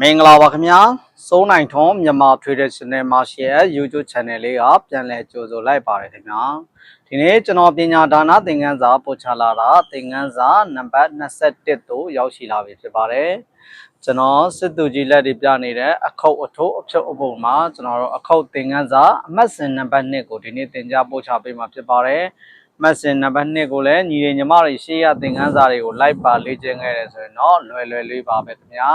မင်္ဂလာပါခင်ဗျာစိုးနိုင်ထွန်းမြန်မာ Traditional Martial YouTube Channel လေးကပြန်လည်ကြိုဆိုလိုက်ပါတယ်ခင်ဗျာဒီနေ့ကျွန်တော်ပညာဒါနသင်ခန်းစာပို့ချလာတာသင်ခန်းစာနံပါတ်21တို့ရောက်ရှိလာပြီဖြစ်ပါတယ်ကျွန်တော်စစ်သူကြီးလက်တွေပြနေတဲ့အခုတ်အထုပ်အဖြုတ်အပုံမှာကျွန်တော်တို့အခုတ်သင်ခန်းစာအမှတ်စဉ်နံပါတ်1ကိုဒီနေ့သင်ကြားပို့ချပေးမှာဖြစ်ပါတယ် မှတ်စဉ်နံပါတ်2ကိုလည်းညီရညီမတွေရှေ့ရသင်ခန်းစာတွေကိုလိုက်ပါလေ့ကျင့်ခဲ့တယ်ဆိုရင်တော့လွယ်လွယ်လေးပါပဲခင်ဗျာ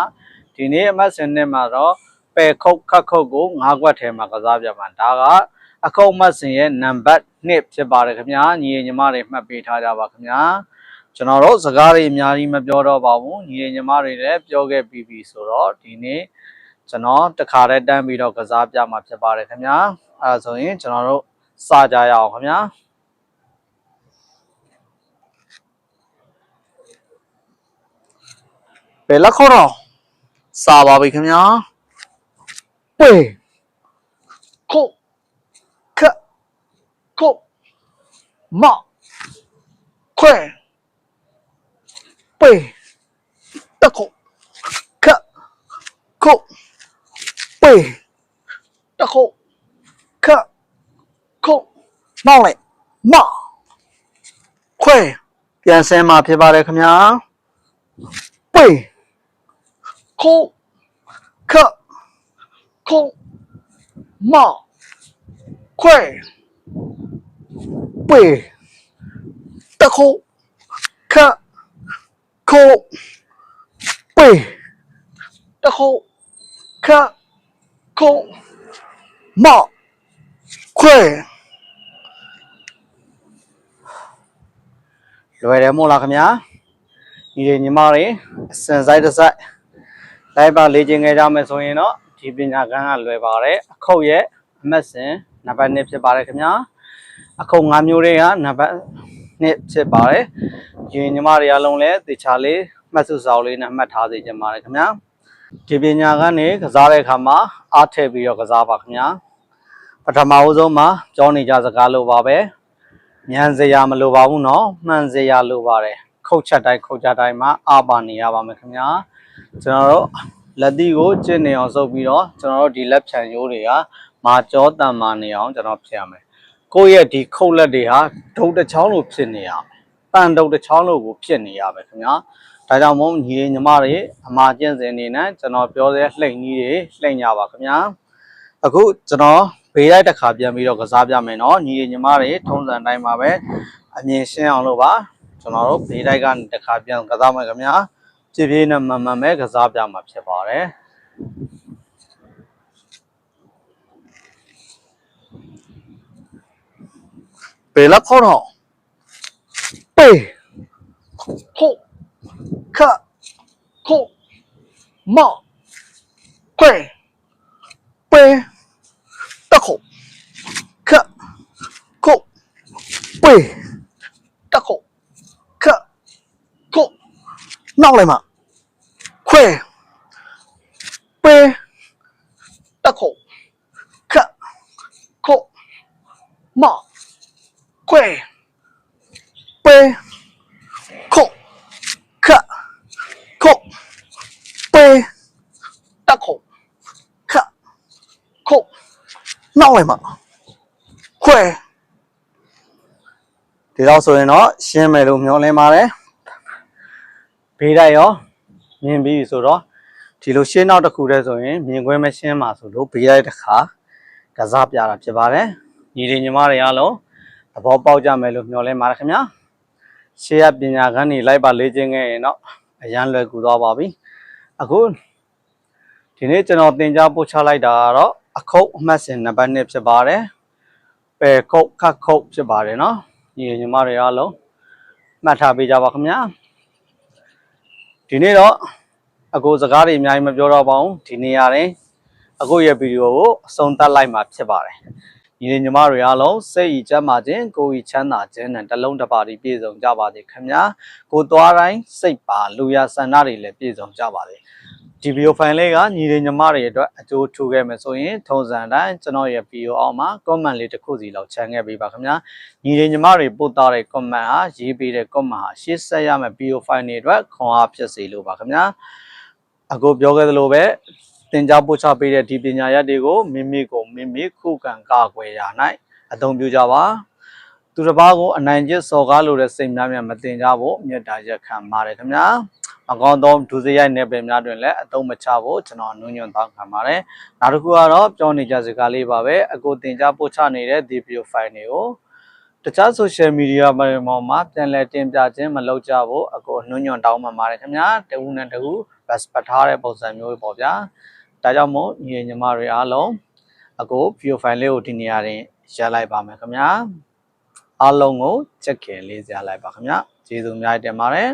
ဒီနေ့အမှတ်စဉ်နဲ့မှာတော့ပယ်ခုတ်ခတ်ခုတ်ကို၅ခွက်ထဲမှာကစားပြမှာဒါကအခုတ်အမှတ်စဉ်ရဲ့နံပါတ်1ဖြစ်ပါတယ်ခင်ဗျာညီညီမတွေမှတ်ပေးထားကြပါခင်ဗျာကျွန်တော်တို့စကားတွေအများကြီးမပြောတော့ပါဘူးညီညီမတွေလည်းပြောခဲ့ပြီးပြီဆိုတော့ဒီနေ့ကျွန်တော်တခါတည်းတန်းပြီးတော့ကစားပြမှာဖြစ်ပါတယ်ခင်ဗျာအဲဒါဆိုရင်ကျွန်တော်တို့စကြရအောင်ခင်ဗျာ ဘယ်လက်ခေါ်တော့စာပါပြီခင်ဗျာပေခုတ်ခက်ခုတ်မခွဲပေတခုတ်ခက်ခုတ်ပေတခုတ်ခက်ခုတ်မောင်းလိုက်မခွဲပြန်ဆင်းมาဖြစ်ပါတယ်ခင်ဗျာပေ ခုတ်ခက်ခုတ်မခွဲပေတခုတ်ခက်ခုတ်ပေတခုတ်ခက်ခုတ်မခွဲလွယ်တယ်မို့လားခင်ဗျာညီတွေညီမတွေအစင်ဆိုင်တစ်ဆိုင် လိုက်ပါလေ့ကျင့်ခဲ့ကြမယ်ဆိုရင်တော့ဒီပညာကန်းကလွယ်ပါတယ်အခုတ်ရဲ့အမှတ်စဉ်နံပါတ်1ဖြစ်ပါတယ်ခင်ဗျာအခုတ်၅မျိုးတွေကနံပါတ်1ဖြစ်ပါတယ်ရင်ညီမတွေအလုံးလည်းတေချာလေးမှတ်စုစောက်လေးနဲ့မှတ်ထားစေချင်ပါတယ်ခင်ဗျာဒီပညာကနေကစားတဲ့အခါမှာအားထည့်ပြီးတော့ကစားပါခင်ဗျာပထမဦးဆုံးမှာကြောနေကြစကားလိုပါပဲညံစရာမလိုပါဘူးเนาะမှန်စရာလိုပါတယ်ခုတ်ချက်တိုင်းခုတ်ချက်တိုင်းမှာအားပါနေရပါမယ်ခင်ဗျာ ကျွန်တော်တို့လက်သီးကိုကျင့်နေအောင်ဆုပ်ပြီးတော့ကျွန်တော်တို့ဒီလက်ဖြန်ရိုးတွေကမာကြောတန်မာနေအောင်ကျွန်တော်ဖြတ်ရမယ်ကိုယ့်ရဲ့ဒီခုတ်လက်တွေဟာဒုတ်တစ်ချောင်းလိုဖြစ်နေရမယ်တန်ဒုတ်တစ်ချောင်းလိုကိုဖြစ်နေရမယ်ခင်ဗျာဒါကြောင့်မို့ညီလေးညီမတွေအမာကျင့်စဉ်နေနဲ့ကျွန်တော်ပြောတဲ့လှိမ့်ကြီးတွေလှိမ့်ကြပါခင်ဗျာအခုကျွန်တော်ဘေးလိုက်တစ်ခါပြန်ပြီးတော့ကစားပြမယ်နော်ညီလေးညီမတွေထုံးစံတိုင်းပါပဲအမြင်ရှင်းအောင်လို့ပါကျွန်တော်တို့ဘေးလိုက်ကနေတစ်ခါပြန်ကစားမယ်ခင်ဗျာ ပြည့်ပြည့်နဲ့မှန်မှန်ပဲကစားပြမှာဖြစ်ပါတယ်ပေလက်ခေါတော့ပေခုတ်ခက်ခုတ်မခွဲပေတခုတ်ခက်ခုတ်ပေတခုတ်ခက်ခုတ် နောက်လိုက်မှာခွဲပေတက်ခုတ်ခက်ခုတ်မခွဲပေခုတ်ခက်ခုတ်ပေတက်ခုတ်ခက်ခုတ်နောက်လိုက်မှာခွဲဒီတော့ဆိုရင်တော့ရှင်းမယ်လို့မျှော်လင့်ပါတယ် ဘေးတိုက်ရောမြင်ပြီးဆိုတော့ဒီလိုရှင်းနောက်တစ်ခုတည်းဆိုရင်မြင်ခွင့်မရှင်းပါဆိုလို့ဘေးတိုက်တစ်ခါကစားပြတာဖြစ်ပါတယ်ညီလေးညီမတွေအားလုံးသဘောပေါက်ကြမယ်လို့မျှော်လင့်ပါတယ်ခင်ဗျာရှေ့ရပညာခန်းနေလိုက်ပါလေ့ကျင့်ခဲ့ရင်တော့အရန်လွယ်ကူသွားပါပြီအခုဒီနေ့ကျွန်တော်သင်ကြားပို့ချလိုက်တာကတော့အခုတ်အမှတ်စဉ်နံပါတ်1ဖြစ်ပါတယ်ပယ်ခုတ်ခတ်ခုတ်ဖြစ်ပါတယ်เนาะညီလေးညီမတွေအားလုံးမှတ်ထားပေးကြပါခင်ဗျာ ဒီနေ့တော့အကိုစကားတွေအများကြီးမပြောတော့ပါဘူးဒီနေရာရင်အကိုရဲ့ဗီဒီယိုကိုအဆုံးသတ်လိုက်မှာဖြစ်ပါတယ်ညီလေးညီမတွေအားလုံးစိတ်ဤချမ်းသာခြင်းကိုယ်ဤချမ်းသာခြင်းနဲ့တလုံးတစ်ပါးဒီပြည့်စုံကြပါစေခင်ဗျာကိုသွားတိုင်းစိတ်ပါလူရဆန္ဒတွေလည်းပြည့်စုံကြပါစေ ဒီဗီဒီယိုဖိုင်လေးကညီလေးညီမတွေအတွက်အကျိုးထူခဲ့မယ်ဆိုရင်ထုံစံတိုင်းကျွန်တော်ရဲ့ဗီဒီယိုအောက်မှာ comment လေးတစ်ခုစီလောက်ချန်ခဲ့ပေးပါခင်ဗျာညီလေးညီမတွေပို့ထားတဲ့ comment ဟာရေးပေးတဲ့ comment ဟာရှေ့ဆက်ရမယ့် video file တွေအတွက်ခွန်အားဖြစ်စေလိုပါခင်ဗျာအကိုပြောခဲ့သလိုပဲသင်ကြားပို့ချပေးတဲ့ဒီပညာရပ်တွေကိုမိမိကိုမိမိခုခံကာကွယ်ရာ၌အသုံးပြုကြပါသူတစ်ပါးကိုအနိုင်ကျင့်စော်ကားလိုတဲ့စိတ်များများမတင်ကြဖို့မြတ်တာရက်ခံပါတယ်ခင်ဗျာ အကောင်းဆုံးဒုစရိုက်နယ်ပယ်များတွင်လည်းအသုံးမချဖို့ကျွန်တော်အနှုံညွှန်တောင်းခံပါတယ်နောက်တစ်ခုကတော့ပြောနေကြစကားလေးပါပဲအကိုတင်ကြားပို့ချနေတဲ့ဒီဗီဒီယိုဖိုင်တွေကိုတခြား social media ပေါ်မှာပြန်လည်တင်ပြခြင်းမလုပ်ကြဖို့အကိုနှွှညွန်တောင်းပန်ပါတယ်ခင်ဗျာတဦးနဲ့တဦး respect ထားတဲ့ပုံစံမျိုးပေါ့ဗျာဒါကြောင့်မို့ညီညီမတွေအားလုံးအကို video file လေးကိုဒီနေရာတွင်ရက်လိုက်ပါမယ်ခင်ဗျာအားလုံးကိုချက်ကင်လေးစရာလိုက်ပါခင်ဗျာကျေးဇူးအများကြီးတင်ပါတယ်